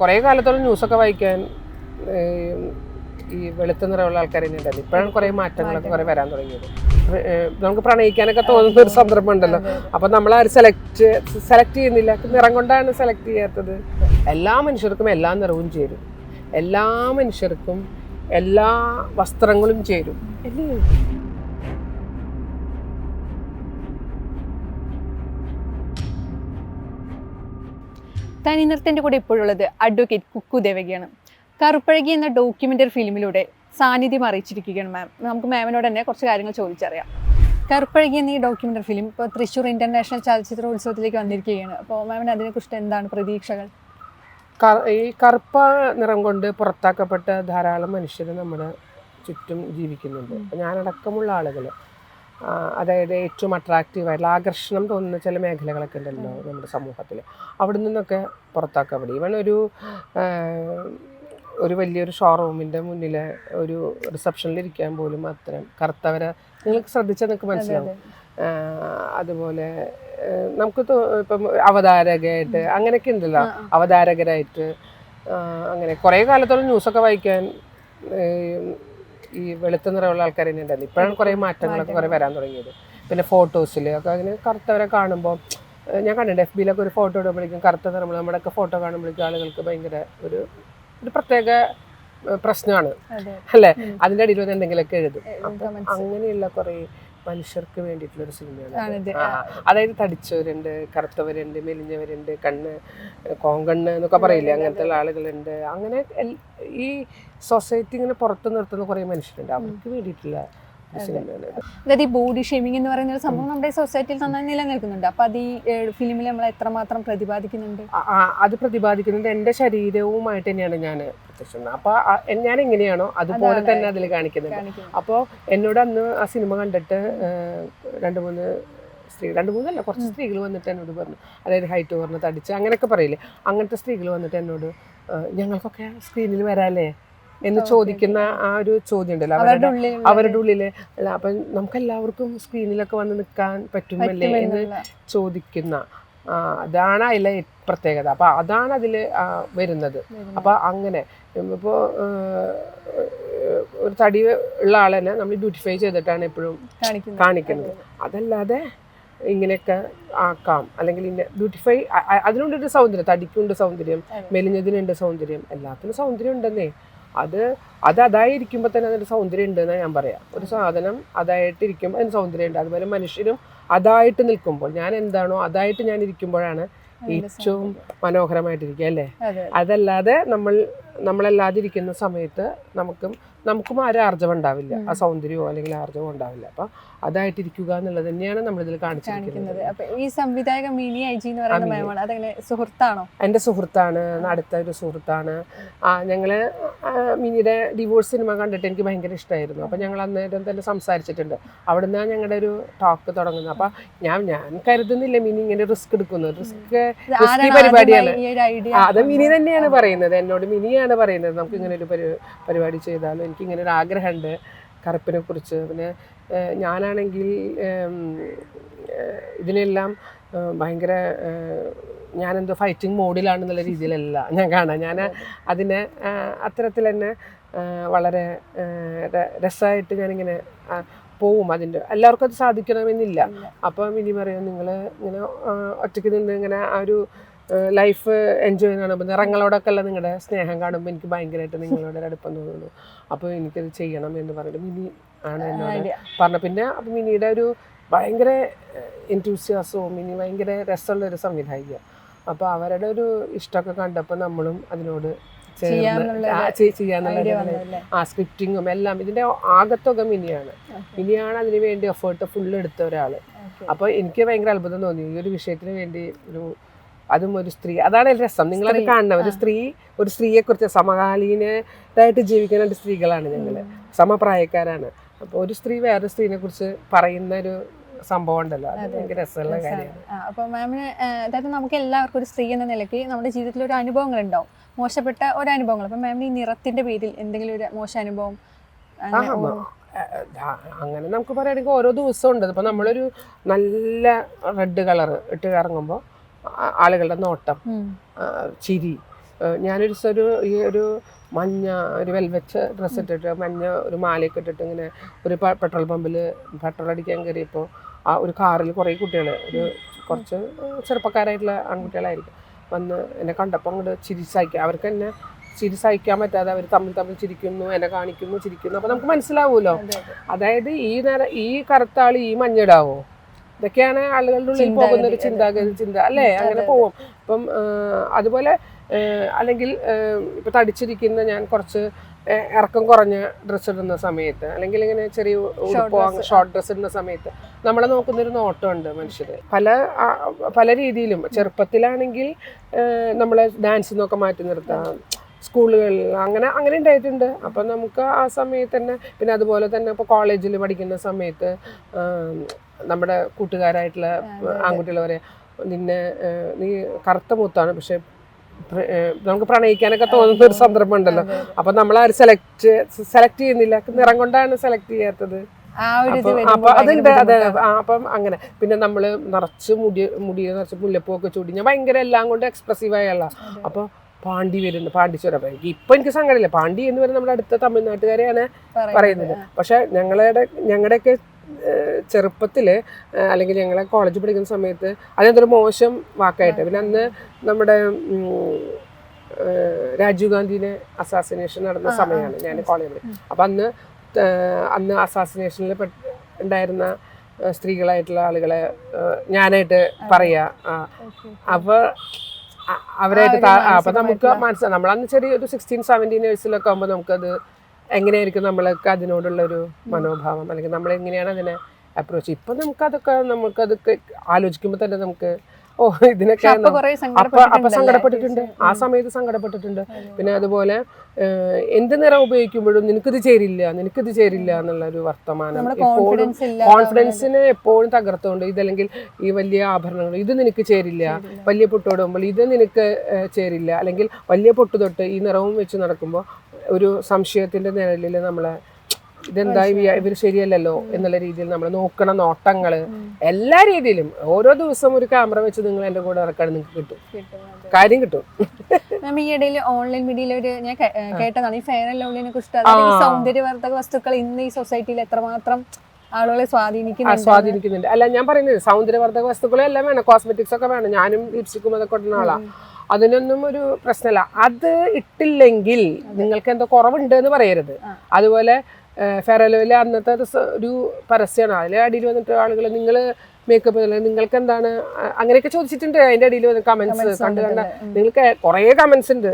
കുറേ കാലത്തോളം ന്യൂസൊക്കെ വായിക്കാൻ ഈ വെളുത്ത നിറമുള്ള ആൾക്കാർ തന്നെ ഉണ്ടായിരുന്നു ഇപ്പോഴാണ് കുറേ മാറ്റങ്ങളൊക്കെ കുറേ വരാൻ തുടങ്ങിയത്. നമുക്ക് പ്രണയിക്കാനൊക്കെ തോന്നുന്ന ഒരു സന്ദർഭം ഉണ്ടല്ലോ. അപ്പം നമ്മൾ ആരും സെലക്ട് സെലക്ട് ചെയ്യുന്നില്ല. നിറം കൊണ്ടാണ് സെലക്ട് ചെയ്യാത്തത്. എല്ലാ മനുഷ്യർക്കും എല്ലാ നിറവും ചേരും. എല്ലാ മനുഷ്യർക്കും എല്ലാ വസ്ത്രങ്ങളും ചേരും. അല്ലേ തനിനിർത്തന്റെ കൂടെ ഇപ്പോഴുള്ളത് അഡ്വക്കേറ്റ് കുക്കു ദേവകിയാണ്. കറുപ്പഴകി എന്ന ഡോക്യുമെന്ററി ഫിലിമിലൂടെ സാന്നിധ്യം അറിയിച്ചിരിക്കുകയാണ് മാം നമുക്ക് മാമിനോട് തന്നെ കുറച്ച് കാര്യങ്ങൾ ചോദിച്ചറിയാം. കറുപ്പഴകി എന്ന ഈ ഡോക്യുമെന്ററി ഫിലിം ഇപ്പോൾ തൃശ്ശൂർ ഇന്റർനാഷണൽ ചലച്ചിത്രോത്സവത്തിലേക്ക് വന്നിരിക്കുകയാണ്. അപ്പോൾ മാമിന് അതിനെക്കുറിച്ച് എന്താണ് പ്രതീക്ഷകൾ? ഈ കറുപ്പ നിറം കൊണ്ട് പുറത്താക്കപ്പെട്ട ധാരാളം മനുഷ്യർ നമ്മുടെ ചുറ്റും ജീവിക്കുന്നുണ്ട്. ഞാനടക്കമുള്ള ആളുകൾ അതായത് ഏറ്റവും അട്രാക്റ്റീവായിട്ടുള്ള ആകർഷണം തോന്നുന്ന ചില മേഖലകളൊക്കെ ഉണ്ടല്ലോ നമ്മുടെ സമൂഹത്തിൽ. അവിടെ നിന്നൊക്കെ പുറത്താക്കാൻ പറ്റും ഈവൺ ഒരു ഒരു വലിയൊരു ഷോറൂമിന്റെ മുന്നിൽ ഒരു റിസപ്ഷനിൽ ഇരിക്കാൻ പോലും അത്തരം കറുത്തവരെ നിങ്ങൾക്ക് ശ്രദ്ധിച്ചാൽ നിങ്ങൾക്ക് മനസ്സിലാവും. അതുപോലെ നമുക്ക് ഇപ്പം അവതാരകയായിട്ട് അങ്ങനെയൊക്കെ ഉണ്ടല്ലോ. അവതാരകരായിട്ട് അങ്ങനെ കുറേ കാലത്തോളം ന്യൂസൊക്കെ വായിക്കാൻ ഈ വെളുത്ത നിറമുള്ള ആൾക്കാർ തന്നെ ഉണ്ടായിരുന്നു ഇപ്പോഴാണ് കുറേ മാറ്റങ്ങളൊക്കെ കുറേ വരാൻ തുടങ്ങിയത്. പിന്നെ ഫോട്ടോസിൽ ഒക്കെ അങ്ങനെ കറുത്തവരെ കാണുമ്പോൾ ഞാൻ കണ്ടിട്ടുണ്ട് എഫ് ബിയിലൊക്കെ ഒരു ഫോട്ടോ ഇടുമ്പോഴേക്കും കറുത്ത നിറമുള്ള നമ്മുടെയൊക്കെ ഫോട്ടോ കാണുമ്പോഴേക്കും ആളുകൾക്ക് ഭയങ്കര ഒരു ഒരു പ്രത്യേക പ്രശ്നമാണ്. അല്ലേ? അതിന്റെ അടിയിൽ വന്ന് എന്തെങ്കിലുമൊക്കെ എഴുതും. അപ്പം അങ്ങനെയുള്ള കുറേ മനുഷ്യർക്ക് വേണ്ടിയിട്ടുള്ള ഒരു സിനിമയാണ് അത്. അതായത് തടിച്ചവരുണ്ട് കറുത്തവരുണ്ട് മെലിഞ്ഞവരുണ്ട് കണ്ണ് കോങ്കണ്ണ് എന്നൊക്കെ പറയില്ലേ? അങ്ങനത്തെ ഉള്ള ആളുകളുണ്ട്. അങ്ങനെ ഈ സൊസൈറ്റി ഇങ്ങനെ പുറത്തു നിർത്തുന്ന കുറേ മനുഷ്യരുണ്ട്. അവർക്ക് വേണ്ടിയിട്ടുള്ള. അതായത് ഈ ബോഡി ഷേമിംഗ് എന്ന് പറയുന്ന ഒരു സംഭവം നമ്മുടെ സൊസൈറ്റിയിൽ നന്നായി നിലനിൽക്കുന്നുണ്ട്. അപ്പൊ അത് ഈ ഫിലിമിൽ നമ്മൾ എത്രമാത്രം പ്രതിപാദിക്കുന്നുണ്ട് അത് പ്രതിപാദിക്കുന്നത് എന്റെ ശരീരവുമായിട്ട് തന്നെയാണ് ഞാൻ പ്രത്യക്ഷം അപ്പോൾ ഞാൻ എങ്ങനെയാണോ അതുപോലെ തന്നെ അതിൽ കാണിക്കുന്നുണ്ട് കാണിക്കുന്നത്. അപ്പോൾ എന്നോട് അന്ന് ആ സിനിമ കണ്ടിട്ട് രണ്ട് മൂന്ന് സ്ത്രീ രണ്ട് മൂന്നല്ല കുറച്ച് സ്ത്രീകൾ വന്നിട്ട് എന്നോട് പറഞ്ഞു. അതായത് ഹൈറ്റ് കുറഞ്ഞ് തടിച്ച് അങ്ങനെയൊക്കെ പറയില്ലേ? അങ്ങനത്തെ സ്ത്രീകൾ വന്നിട്ട് എന്നോട് ഞങ്ങൾക്കൊക്കെ സ്ക്രീനിൽ വരാല്ലേ? എന്ന് ചോദിക്കുന്ന ആ ഒരു ചോദ്യം ഉണ്ടല്ലോ. അവരുടെ അവരുടെ ഉള്ളിൽ. അല്ല അപ്പം നമുക്ക് എല്ലാവർക്കും സ്ക്രീനിലൊക്കെ വന്ന് നിൽക്കാൻ പറ്റുമല്ലേ എന്ന് ചോദിക്കുന്ന അതാണ് അതിലെ പ്രത്യേകത. അപ്പോൾ അതാണ് അതിൽ വരുന്നത്. അപ്പോൾ അങ്ങനെ ഇപ്പോൾ ഒരു തടി ഉള്ള ആളെന്നെ നമ്മൾ ബ്യൂട്ടിഫൈ ചെയ്തിട്ടാണ് എപ്പോഴും കാണിക്കുന്നത്. അതല്ലാതെ ഇങ്ങനെയൊക്കെ ആക്കാം. അല്ലെങ്കിൽ ഇന്ന ബ്യൂട്ടിഫൈ അതിനുണ്ടൊരു സൗന്ദര്യം. തടിക്കുണ്ട് സൗന്ദര്യം. മെലിഞ്ഞതിനുണ്ട് സൗന്ദര്യം. എല്ലാത്തിനും സൗന്ദര്യം ഉണ്ടെന്നേ. അത് അത് അതായിരിക്കുമ്പോൾ തന്നെ അതിന്റെ സൗന്ദര്യം ഉണ്ടെന്ന് ഞാൻ പറയാം. ഒരു സാധനം അതായിട്ടിരിക്കുമ്പോൾ അതിന് സൗന്ദര്യം ഉണ്ട്. അതുപോലെ മനുഷ്യരും അതായിട്ട് നിൽക്കുമ്പോൾ ഞാൻ എന്താണോ അതായിട്ട് ഞാൻ ഇരിക്കുമ്പോഴാണ് ഏറ്റവും മനോഹരമായിട്ടിരിക്കുക അല്ലേ? അതല്ലാതെ നമ്മൾ നമ്മളല്ലാതെ ഇരിക്കുന്ന സമയത്ത് നമുക്കും നമുക്കും ആരും ആർജവം ഉണ്ടാവില്ല. ആ സൗന്ദര്യമോ അല്ലെങ്കിൽ ആർജവം ഉണ്ടാവില്ല. അപ്പം അതായിട്ടിരിക്കുക എന്നുള്ളത് തന്നെയാണ് നമ്മളിതിൽ കാണിച്ചിരിക്കുന്നത്. ഈ സംവിധായക മിനി ഐജി എന്ന് പറയുന്ന മാമാണ്. അതെങ്ങനെ? സുഹൃത്താണോ? എന്റെ സുഹൃത്താണ് അടുത്ത ഒരു സുഹൃത്താണ്. ആ ഞങ്ങൾ മിനിയുടെ ഡിവോഴ്സ് സിനിമ കണ്ടിട്ട് എനിക്ക് ഭയങ്കര ഇഷ്ടമായിരുന്നു അപ്പം ഞങ്ങൾ അന്നേരം തന്നെ സംസാരിച്ചിട്ടുണ്ട്. അവിടെ നിന്നാണ് ഞങ്ങളുടെ ഒരു ടോക്ക് തുടങ്ങുന്നത്. അപ്പം ഞാൻ ഞാൻ കരുതുന്നില്ല മിനി ഇങ്ങനെ റിസ്ക് എടുക്കുന്നു. റിസ്ക് പരിപാടിയാണ്. അത് മിനി തന്നെയാണ് പറയുന്നത്. എന്നോട് മിനിയാണ് പറയുന്നത്. നമുക്ക് ഇങ്ങനെ ഒരു പരിപാടി ചെയ്താലും. എനിക്ക് ഇങ്ങനെ ഒരു ആഗ്രഹമുണ്ട്. കറുപ്പിനെ കുറിച്ച് പിന്നെ ഞാനാണെങ്കിൽ ഇതിനെല്ലാം ഭയങ്കര ഞാനെന്തോ ഫൈറ്റിംഗ് മോഡിലാണെന്നുള്ള രീതിയിലല്ല ഞാൻ കാണാം. ഞാൻ അതിനെ അത്തരത്തിൽ തന്നെ വളരെ രസമായിട്ട് ഞാനിങ്ങനെ പോവും അതിന്റെ എല്ലാവർക്കും അത് സാധിക്കണമെന്നില്ല. അപ്പോൾ ഇനി പറയാം നിങ്ങൾ ഇങ്ങനെ ഒറ്റയ്ക്ക് നിന്ന് ഇങ്ങനെ ആ ഒരു ലൈഫ് എൻജോയ് ചെയ്യുന്ന കാണുമ്പോൾ നിറങ്ങളോടൊക്കെ ഉള്ള നിങ്ങളുടെ സ്നേഹം കാണുമ്പോൾ എനിക്ക് ഭയങ്കരമായിട്ട് നിങ്ങളോട് അടുപ്പം തോന്നുന്നു. അപ്പോൾ എനിക്കത് ചെയ്യണം എന്ന് പറഞ്ഞിട്ട് മിനി ആണ് എന്നോട്. പറഞ്ഞ പിന്നെ അപ്പം മിനിയുടെ ഒരു ഭയങ്കര എന്റൂസിയാസവും മിനി ഭയങ്കര രസമുള്ള ഒരു സംവിധായിക അപ്പോൾ അവരുടെ ഒരു ഇഷ്ടമൊക്കെ കണ്ടപ്പോൾ നമ്മളും അതിനോട് ചെയ്യാന്നുള്ള ആ, സ്ക്രിപ്റ്റിങ്ങും എല്ലാം. ഇതിന്റെ ആകത്തുക മിനിയാണ്. മിനിയാണ് അതിന് വേണ്ടി എഫേർട്ട് ഫുള്ള് എടുത്ത ഒരാൾ. അപ്പോൾ എനിക്ക് ഭയങ്കര അത്ഭുതം തോന്നി. ഈ ഒരു വിഷയത്തിന് വേണ്ടി ഒരു അതും ഒരു സ്ത്രീ. അതാണ് ഒരു രസം. നിങ്ങളത് കാണണം. ഒരു സ്ത്രീ ഒരു സ്ത്രീയെക്കുറിച്ച് സമകാലീനരായിട്ട് ജീവിക്കുന്ന രണ്ട് സ്ത്രീകളാണ് ഞങ്ങൾ സമപ്രായക്കാരാണ്. അപ്പോൾ ഒരു സ്ത്രീ വേറെ സ്ത്രീനെ കുറിച്ച് പറയുന്ന ഒരു സംഭവം ഉണ്ടല്ലോ. അത് രസമുള്ള കാര്യമാണ്. അപ്പോൾ അപ്പൊ മാമിന് അതായത് നമുക്ക് എല്ലാവർക്കും ഒരു സ്ത്രീ എന്ന നിലയ്ക്ക് നമ്മുടെ ജീവിതത്തിൽ ഒരു അനുഭവങ്ങൾ ഉണ്ടാവും മോശപ്പെട്ട ഒരു അനുഭവങ്ങൾ അപ്പൊ മാമിന് ഈ നിറത്തിന്റെ പേരിൽ എന്തെങ്കിലും ഒരു മോശ അനുഭവം അങ്ങനെ നമുക്ക് പറയുകയാണെങ്കിൽ ഓരോ ദിവസവും ഉണ്ട് ഇപ്പം നമ്മളൊരു നല്ല റെഡ് കളർ ഇട്ട് ഇറങ്ങുമ്പോൾ ആളുകളുടെ നോട്ടം ചിരി. ഞാനൊരു ഒരു ഈ ഒരു മഞ്ഞ ഒരു വെൽവെറ്റ് ഡ്രസ്സ് ഇട്ടിട്ട് മഞ്ഞ ഒരു മാലയൊക്കെ ഇട്ടിട്ട് ഇങ്ങനെ ഒരു പെട്രോൾ പമ്പിൽ പെട്രോൾ അടിക്കാൻ കയറിയപ്പോൾ ആ ഒരു കാറിൽ കുറേ കുട്ടികൾ ഒരു കുറച്ച് ചെറുപ്പക്കാരായിട്ടുള്ള ആൺകുട്ടികളായിരിക്കും. വന്ന് എന്നെ കണ്ടപ്പോൾ അങ്ങോട്ട് ചിരി സഹിക്കുക അവർക്ക് എന്നെ ചിരി സഹിക്കാൻ പറ്റാതെ അവർ തമ്മിൽ തമ്മിൽ ചിരിക്കുന്നു എന്നെ കാണിക്കുന്നു ചിരിക്കുന്നു. അപ്പോൾ നമുക്ക് മനസ്സിലാവുമല്ലോ അതെ, അതെ. അതായത് ഈ നേരം ഈ കറുത്താൾ ഈ മഞ്ഞിടാവോ ഇതൊക്കെയാണ് ആളുകളുടെ ഉള്ളിൽ പോകുന്ന ഒരു ചിന്താഗതി ചിന്ത. അല്ലേ? അങ്ങനെ പോവും. അപ്പം അതുപോലെ അല്ലെങ്കിൽ ഇപ്പൊ തടിച്ചിരിക്കുന്ന ഞാൻ കുറച്ച് ഇറക്കം കുറഞ്ഞ ഡ്രസ്സ് ഇടുന്ന സമയത്ത് അല്ലെങ്കിൽ ഇങ്ങനെ ചെറിയ ഉടുപ്പോ ഷോർട്ട് ഡ്രസ്സ് ഇടുന്ന സമയത്ത് നമ്മളെ നോക്കുന്നൊരു നോട്ടമുണ്ട് മനുഷ്യര്. പല പല രീതിയിലും. ചെറുപ്പത്തിലാണെങ്കിൽ നമ്മളെ ഡാൻസിൽ നിന്നൊക്കെ മാറ്റി നിർത്താം. സ്കൂളുകളിൽ അങ്ങനെ അങ്ങനെ ഉണ്ടായിട്ടുണ്ട്. അപ്പം നമുക്ക് ആ സമയത്ത് തന്നെ പിന്നെ അതുപോലെ തന്നെ ഇപ്പോൾ കോളേജിൽ പഠിക്കുന്ന സമയത്ത് നമ്മുടെ കൂട്ടുകാരായിട്ടുള്ള ആൺകുട്ടികൾ പറയാം നിന്നെ നീ കറുത്ത മൂത്താണ്. പക്ഷെ നമുക്ക് പ്രണയിക്കാനൊക്കെ തോന്നുന്ന ഒരു സന്ദർഭം ഉണ്ടല്ലോ നമ്മൾ നമ്മളാരും സെലക്ട് സെലക്ട് ചെയ്യുന്നില്ല. നിറം കൊണ്ടാണ് സെലക്ട് ചെയ്യാത്തത്. അപ്പൊ അപ്പൊ അതുണ്ട് അതെ അപ്പം അങ്ങനെ. പിന്നെ നമ്മൾ നിറച്ച് മുടി മുടി നിറച്ച് മുല്ലപ്പൂ ഒക്കെ ചൂടി ഞാൻ ഭയങ്കര എല്ലാം കൊണ്ട് എക്സ്പ്രസീവ് ആയുള്ള അപ്പൊ പാണ്ടി പാണ്ഡിച്ചോര എനിക്ക് ഇപ്പൊ എനിക്ക് സങ്കടമില്ല. പാണ്ടി എന്ന് പറയുന്നത് നമ്മുടെ അടുത്ത തമിഴ്നാട്ടുകാരെയാണ് പറയുന്നത്. പക്ഷെ ഞങ്ങളുടെ ഞങ്ങളുടെയൊക്കെ ചെറുപ്പത്തിൽ ചെറുപ്പത്തിൽ അല്ലെങ്കിൽ ഞങ്ങളെ കോളേജിൽ പഠിക്കുന്ന സമയത്ത് അതെന്തൊരു മോശം വാക്കായിട്ട്. പിന്നെ അന്ന് നമ്മുടെ രാജീവ് ഗാന്ധിനെ അസാസിനേഷൻ നടന്ന സമയമാണ് ഞാൻ കോളേജിൽ അപ്പം അന്ന് അന്ന് അസാസിനേഷനിൽ ഉണ്ടായിരുന്ന സ്ത്രീകളായിട്ടുള്ള ആളുകളെ ഞാനായിട്ട് പറയാ. അപ്പോൾ അവരായിട്ട് അപ്പൊ നമുക്ക് മനസ്സിലാക്കാം മനസ്സിലാവും നമ്മളന്ന് ചെറിയ ഒരു സിക്സ്റ്റീൻ സെവന്റീൻ ഇയേഴ്സിലൊക്കെ ആകുമ്പോൾ നമുക്കത് എങ്ങനെയായിരിക്കും നമ്മൾക്ക് അതിനോടുള്ള ഒരു മനോഭാവം? അല്ലെങ്കിൽ നമ്മൾ എങ്ങനെയാണ് അതിനെ അപ്രോച്ച് ഇപ്പൊ നമുക്കതൊക്കെ നമുക്കതൊക്കെ ആലോചിക്കുമ്പോൾ തന്നെ നമുക്ക് ഓ ഇതിനൊക്കെ അപ്പൊ? സങ്കടപ്പെട്ടിട്ടുണ്ട് ആ സമയത്ത് സങ്കടപ്പെട്ടിട്ടുണ്ട്. പിന്നെ അതുപോലെ എന്ത് നിറം ഉപയോഗിക്കുമ്പോഴും നിനക്കിത് ചേരില്ല നിനക്കിത് ചേരില്ല എന്നുള്ള ഒരു വർത്തമാനം എപ്പോഴും കോൺഫിഡൻസിനെ എപ്പോഴും തകർത്തുകൊണ്ട് ഇതല്ലെങ്കിൽ ഈ വലിയ ആഭരണങ്ങൾ ഇത് നിനക്ക് ചേരില്ല വലിയ പൊട്ടോടുമ്പോൾ ഇത് നിനക്ക് ചേരില്ല അല്ലെങ്കിൽ വലിയ പൊട്ട് തൊട്ട് ഈ നിറവും വെച്ച് നടക്കുമ്പോൾ ഒരു സംശയത്തിന്റെ നിഴലിൽ നമ്മളെ ഇതെന്താ ഇവർ ശരിയല്ലല്ലോ എന്നുള്ള രീതിയിൽ നമ്മൾ നോക്കണ നോട്ടങ്ങൾ എല്ലാ രീതിയിലും. ഓരോ ദിവസം ഒരു ക്യാമറ വെച്ച് നിങ്ങൾ എന്റെ കൂടെ ഇറക്കാൻ നിങ്ങൾക്ക് കിട്ടും. കാര്യം കിട്ടും. മാം ഈ ഇടയിൽ ഓൺലൈൻ മീഡിയയിൽ ഒരു ഞാൻ കേട്ടതാണ്. ഈ ഫെയർ ആൻഡ് ലവ്ലിനെ കുറിച്ച് ഈ സൗന്ദര്യവർദ്ധക വസ്തുക്കൾ ഇന്ന് ഈ സൊസൈറ്റിയിൽ എത്രമാത്രം ആളുകളെ സ്വാധീനിക്കുന്നുണ്ട്. സ്വാധീനിക്കുന്നുണ്ട്. അല്ല ഞാൻ പറയുന്നത് സൗന്ദര്യവർദ്ധക വസ്തുക്കളും എല്ലാം വേണം. കോസ്മെറ്റിക്സ് ഒക്കെ വേണം. ഞാനും ലിപ്സ്റ്റിക്കും അതൊക്കെ ഇടുന്ന ആളാ. അതിനൊന്നും ഒരു പ്രശ്നമല്ല. അത് ഇട്ടില്ലെങ്കിൽ നിങ്ങൾക്ക് എന്തോ കുറവുണ്ട് എന്ന് പറയരുത്. അതുപോലെ ഫെറലോയിലെ അന്നത്തെ ഒരു ഒരു പരസ്യമാണ്. അതിലെ അടിയിൽ വന്നിട്ട് ആളുകൾ നിങ്ങൾ മേക്കപ്പ് നിങ്ങൾക്ക് എന്താണ് അങ്ങനെയൊക്കെ ചോദിച്ചിട്ടുണ്ട്. അതിന്റെ അടിയിൽ വന്ന് കമന്റ്സ് കണ്ട് കണ്ട നിങ്ങൾക്ക് കുറേ കമന്റ്സ് ഉണ്ട്.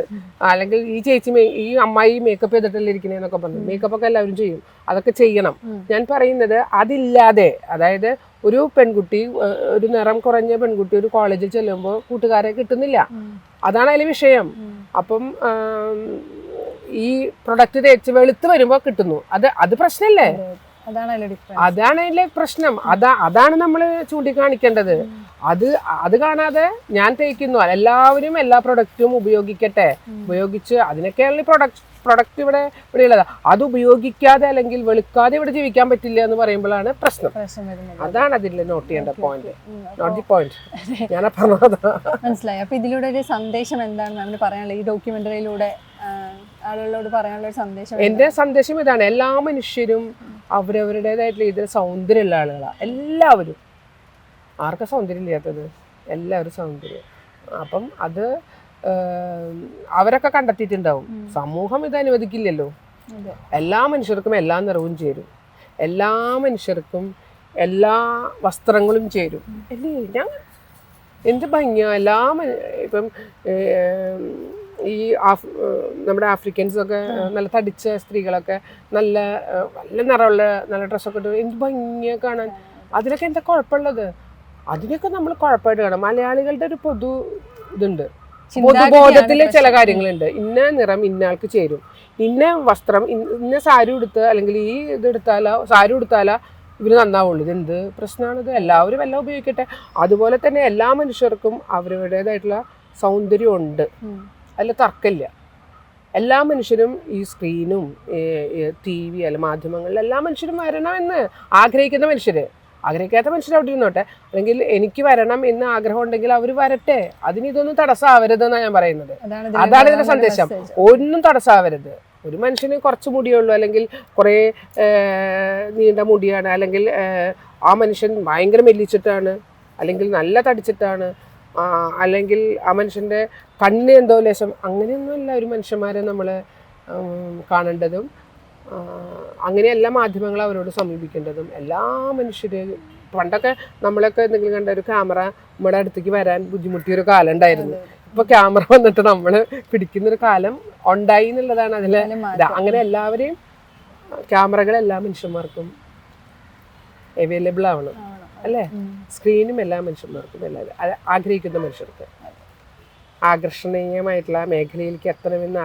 അല്ലെങ്കിൽ ഈ ചേച്ചി ഈ അമ്മായി മേക്കപ്പ് ചെയ്തിട്ടല്ലേ ഇരിക്കണേന്നൊക്കെ പറഞ്ഞു. മേക്കപ്പ് ഒക്കെ എല്ലാവരും ചെയ്യും. അതൊക്കെ ചെയ്യണം. ഞാൻ പറയുന്നത് അതില്ലാതെ അതായത് ഒരു പെൺകുട്ടി ഒരു നിറം കുറഞ്ഞ പെൺകുട്ടി ഒരു കോളേജിൽ ചെല്ലുമ്പോൾ കൂട്ടുകാരെ കിട്ടുന്നില്ല. അതാണ് അതിലെ വിഷയം. അപ്പം ഈ പ്രൊഡക്റ്റ് തേച്ച് വെളുത്ത് വരുമ്പോ കിട്ടുന്നു. അത് അത് പ്രശ്നല്ലേ? അതെ, അതെ. അതാണ് അതിലെ ഡിഫറൻസ് അതാണ് അതിലെ പ്രശ്നം. അതാ അതാണ് നമ്മൾ ചൂണ്ടിക്കാണിക്കേണ്ടത്. അത് അത് കാണാതെ ഞാൻ തേക്കുന്നു. എല്ലാവരും എല്ലാ പ്രൊഡക്റ്റും ഉപയോഗിക്കട്ടെ. ഉപയോഗിച്ച് അതിനൊക്കെയാണ് പ്രൊഡക്റ്റ് പ്രൊഡക്റ്റ് ഇവിടെ ഇവിടെ ഉള്ളത്. അത് ഉപയോഗിക്കാതെ അല്ലെങ്കിൽ വെളുക്കാതെ ഇവിടെ ജീവിക്കാൻ പറ്റില്ല എന്ന് പറയുമ്പോഴാണ് പ്രശ്നം. പ്രശ്നം അതാണ് അതിൽ നോട്ട് ചെയ്യേണ്ട പോയിന്റ് നോട്ട് ദി പോയിന്റ് ഞാൻ പറഞ്ഞത്. മനസ്സിലായി. അപ്പൊ ഇതിലൂടെ ഒരു സന്ദേശം എന്താണ് മാമിന് പറയാനുള്ളത്? ഈ ഡോക്യുമെന്ററിയിലൂടെ ആളുകളോട് പറയാനുള്ള ഒരു സന്ദേശം എന്റെ സന്ദേശം ഇതാണ്. എല്ലാ മനുഷ്യരും അവരവരുടേതായിട്ടുള്ള ഇതിൽ സൗന്ദര്യമുള്ള ആളുകളാണ് എല്ലാവരും. ആർക്ക സൗന്ദര്യം ഇല്ലാത്തത്? എല്ലാവരും സൗന്ദര്യം. അപ്പം അത് അവരൊക്കെ കണ്ടെത്തിയിട്ടുണ്ടാവും. സമൂഹം ഇത് അനുവദിക്കില്ലല്ലോ. എല്ലാ മനുഷ്യർക്കും എല്ലാ നിറവും ചേരും. എല്ലാ മനുഷ്യർക്കും എല്ലാ വസ്ത്രങ്ങളും ചേരും. അല്ലേ? ഞാൻ എന്ത് ഭംഗിയാ. എല്ലാ ഇപ്പം ഈ ആഫ് നമ്മുടെ ആഫ്രിക്കൻസൊക്കെ നല്ല തടിച്ച സ്ത്രീകളൊക്കെ നല്ല നല്ല നിറമുള്ള നല്ല ഡ്രസ്സൊക്കെ ഇട്ട് എന്ത് ഭംഗിയൊക്കെ കാണാൻ. അതിനൊക്കെ എന്താ കുഴപ്പമുള്ളത്? അതിനൊക്കെ നമ്മൾ കുഴപ്പമായിട്ട് കാണാം. മലയാളികളുടെ ഒരു പൊതു ഇതുണ്ട്. പൊതുബോധത്തിലെ ചില കാര്യങ്ങളുണ്ട്. ഇന്ന നിറം ഇന്നയാൾക്ക് ചേരും. ഇന്ന വസ്ത്രം ഇന്ന- സാരി ഉടുത്ത് അല്ലെങ്കിൽ ഈ ഇത് എടുത്താലോ സാരി ഉടുത്താലോ ഇവർ നന്നാവുള്ളൂ. ഇതെന്ത് പ്രശ്നമാണിത് എല്ലാവരും എല്ലാം ഉപയോഗിക്കട്ടെ. അതുപോലെ തന്നെ എല്ലാ മനുഷ്യർക്കും അവരുടേതായിട്ടുള്ള സൗന്ദര്യം ഉണ്ട്. ഉം. അതിൽ തർക്കമില്ല. എല്ലാ മനുഷ്യരും ഈ സ്ക്രീനും ടി വി അല്ല മാധ്യമങ്ങളിൽ എല്ലാ മനുഷ്യരും വരണമെന്ന് ആഗ്രഹിക്കുന്ന മനുഷ്യർ ആഗ്രഹിക്കാത്ത മനുഷ്യർ അവിടെ ഇരുന്നോട്ടെ. അല്ലെങ്കിൽ എനിക്ക് വരണം എന്ന് ആഗ്രഹം ഉണ്ടെങ്കിൽ അവർ വരട്ടെ. അതിന് ഇതൊന്നും തടസ്സമാവരുതെന്നാണ് ഞാൻ പറയുന്നത്. അതാണ് ഇതിന്റെ ഇതിന്റെ സന്ദേശം. ഒന്നും തടസ്സമാവരുത്. ഒരു മനുഷ്യന് കുറച്ച് മുടിയുള്ളൂ അല്ലെങ്കിൽ കുറേ നീണ്ട മുടിയാണ് അല്ലെങ്കിൽ ആ മനുഷ്യൻ ഭയങ്കര മെല്ലിച്ചിട്ടാണ് അല്ലെങ്കിൽ നല്ല തടിച്ചിട്ടാണ് അല്ലെങ്കിൽ ആ മനുഷ്യന്റെ കണ്ണ് എന്തോ ലേശം അങ്ങനെയൊന്നുമല്ല ഒരു മനുഷ്യന്മാരെ നമ്മൾ കാണേണ്ടതും അങ്ങനെ അങ്ങനെയല്ല മാധ്യമങ്ങൾ അവരോട് സമീപിക്കേണ്ടതും എല്ലാ മനുഷ്യരെയും പണ്ടൊക്കെ നമ്മളൊക്കെ എന്തെങ്കിലും കണ്ട ഒരു ക്യാമറ നമ്മുടെ അടുത്തേക്ക് വരാൻ ബുദ്ധിമുട്ടിയൊരു കാലം ഉണ്ടായിരുന്നു ഇപ്പൊ ക്യാമറ വന്നിട്ട് നമ്മൾ പിടിക്കുന്നൊരു കാലം ഉണ്ടായി എന്നുള്ളതാണ് അതിലെ. അങ്ങനെ എല്ലാവരെയും ക്യാമറകൾ എല്ലാ മനുഷ്യന്മാർക്കും അവൈലബിൾ ആവണം. അല്ലേ? സ്ക്രീനും എല്ലാ മനുഷ്യന്മാർക്കും അത് ആഗ്രഹിക്കുന്ന മനുഷ്യർക്ക്. ആകർഷണീയമായിട്ടുള്ള മേഖലയിലേക്ക് എത്തണമെന്ന്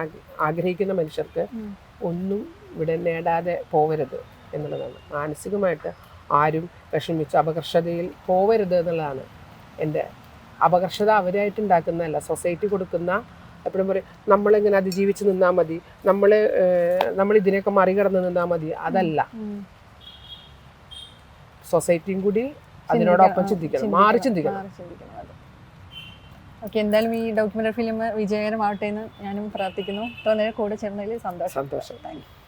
ആഗ്രഹിക്കുന്ന മനുഷ്യർക്ക് ഒന്നും ഇവിടെ നേടാതെ പോവരുത് എന്നുള്ളതാണ്. മാനസികമായിട്ട് ആരും വിഷമിച്ച് അപകർഷതയിൽ പോവരുത് എന്നുള്ളതാണ് എന്റെ അപകർഷത അവരായിട്ട് ഉണ്ടാക്കുന്നതല്ല. സൊസൈറ്റി കൊടുക്കുന്ന എപ്പോഴും പറയും നമ്മളിങ്ങനെ അതിജീവിച്ച് നിന്നാൽ മതി. നമ്മൾ നമ്മൾ ഇതിനെയൊക്കെ മറികടന്ന് നിന്നാൽ മതി. അതല്ല. സൊസൈറ്റിയും കൂടി അതിനോടൊപ്പം ചിന്തിക്കണം. മാറി ചിന്തിക്കണം. ഓക്കെ എന്തായാലും ഈ ഡോക്യുമെന്ററി ഫിലിം വിജയകരമാവട്ടെ എന്ന് ഞാനും പ്രാർത്ഥിക്കുന്നു. ഇത്ര നേരം കൂടെ ചേർന്നതിൽ സന്തോഷം. സന്തോഷം. Thank you.